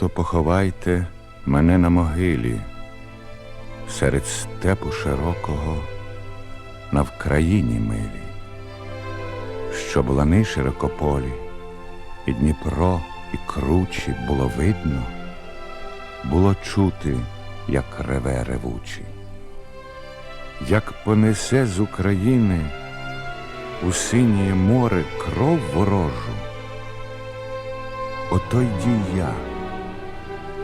то поховайте мене на могилі, серед степу широкого, на Вкраїні милій, щоб лани широкополі, і Дніпро, і кручі було видно, було чути, як реве ревучий, як понесе з України у синє море кров ворожу. Ото йді я,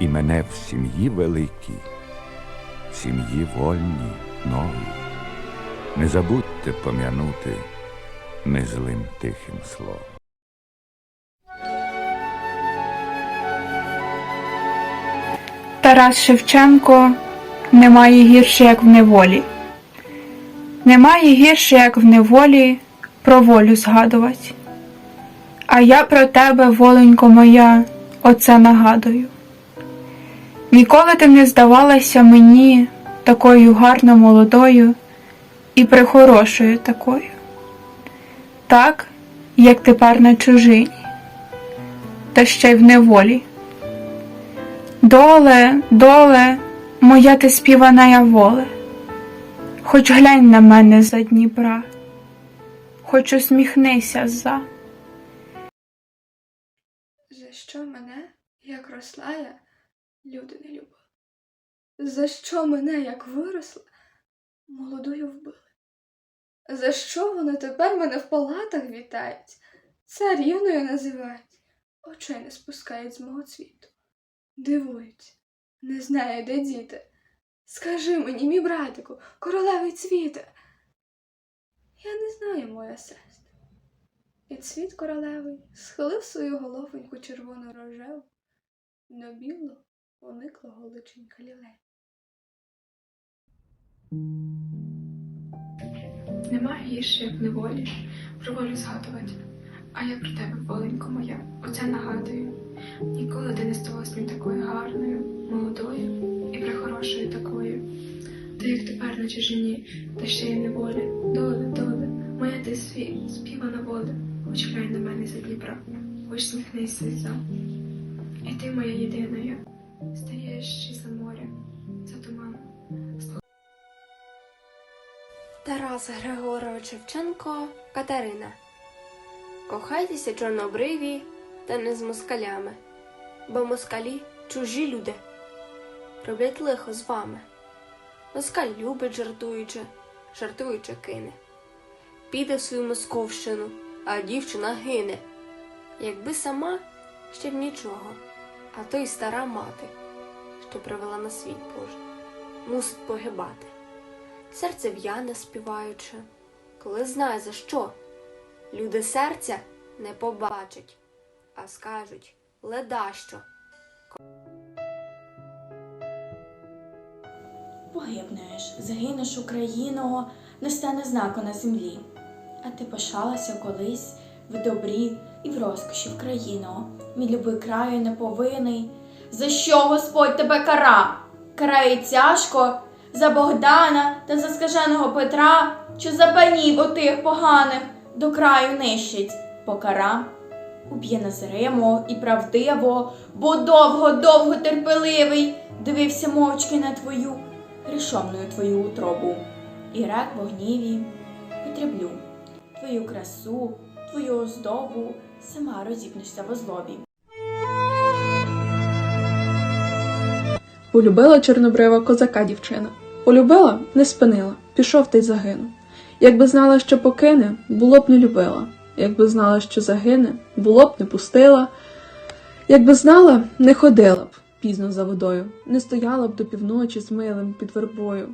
і мене в сім'ї великій, в сім'ї вольній, новій. Не забудьте пом'янути незлим тихим словом. Тарас Шевченко немає гірше, як в неволі. Немає гірше, як в неволі про волю згадувати. А я про тебе, воленько моя, оце нагадую. Ніколи ти не здавалася мені такою гарно молодою і прихорошою такою, так, як тепер на чужині, та ще й в неволі. Доле, доле, моя ти співана я воле, хоч глянь на мене за Дніпра, хоч усміхнися за. За що мене, як росла я, люди не любили? За що мене, як виросла, молодою вбили? За що вони тепер мене в палатах вітають, царівною називають, очей не спускають з мого цвіту, дивуються, не знаю, де діти. Скажи мені, мій братику, королевий цвіте. Я не знаю, моя сестра. І цвіт королевий схилив свою головоньку червону рожеву, на білу униклого личенька лілей. Немає гірше, як неволі, про волю згадувати. А я про тебе, воленько моя, оце нагадую. Ніколи ти не здалась мені такою гарною, молодою і прихорошою такою. Ти як тепер на чужині, та ще й неволі. Доле, доле, моя ти світ, співана вода, хоч глянь на мене за Дніпра, хоч сміхнися за. І ти моя єдина, стаєш за моря, за туманом. Тарас Григорович Шевченко Катерина. Кохайтеся чорнобриві та не з москалями, бо москалі чужі люди. Роблять лихо з вами. Москаль любить жартуючи, жартуючи кине. Піде в свою московщину, а дівчина гине. Якби сама ще б нічого, а то й стара мати, що привела на світ Божий, мусить погибати серце в'яне співаючи, коли знає за що. Люди серця не побачать, а скажуть ледащо. Погибнеш, загинеш Україно, не стане знаку на землі. А ти пишалася колись в добрі і в розкоші в країно, мій любий краю неповинний. За що Господь тебе кара? Карає тяжко за Богдана та за скаженого Петра, чи за панів отих поганих до краю нищить покара. Уб'є незримо і правдиво, бо довго-довго терпеливий дивився мовчки на твою грішомною твою утробу. І рак в гніві потреблю твою красу, твою оздобу, сама розіпнешся во злобі. Полюбила чорнобрива козака дівчина. Полюбила, не спинила, пішов та й загинув. Якби знала, що покине, було б не любила. Якби знала, що загине, було б не пустила. Якби знала, не ходила б пізно за водою, не стояла б до півночі з милим під вербою.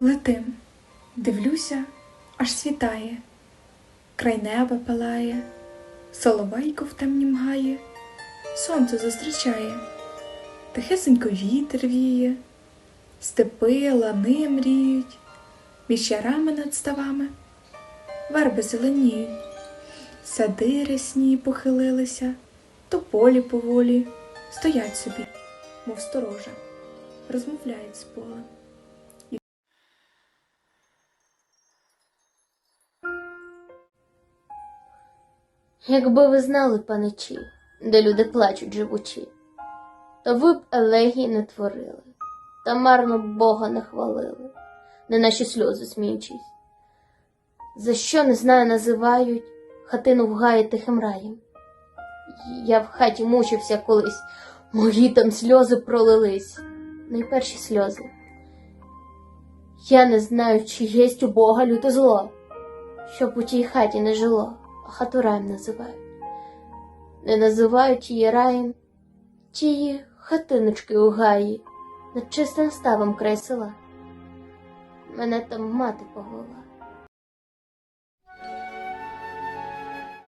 Летим, дивлюся, аж світає, край неба палає, соловейко в темні мгає, сонце зустрічає, Тихесенько вітер віє, степи, лани мріють, між ярами над ставами, верби зеленіють, сади рясні похилилися, тополі поволі стоять собі, мов сторожа, розмовляють з полем. Якби ви знали, паничі, де люди плачуть живучі, то ви б елегії не творили, та марно Бога не хвалили, не наші сльози сміючись. За що не знаю, називають хатину в гаї тихим раєм. Я в хаті мучився колись, мої там сльози пролились, найперші сльози. Я не знаю, чи єсть у Бога люте зло, щоб у тій хаті не жило а хату раєм називають. Не називають її раєм, тії хатиночки у гаї, над чистим ставом край села. Мене там мати повела.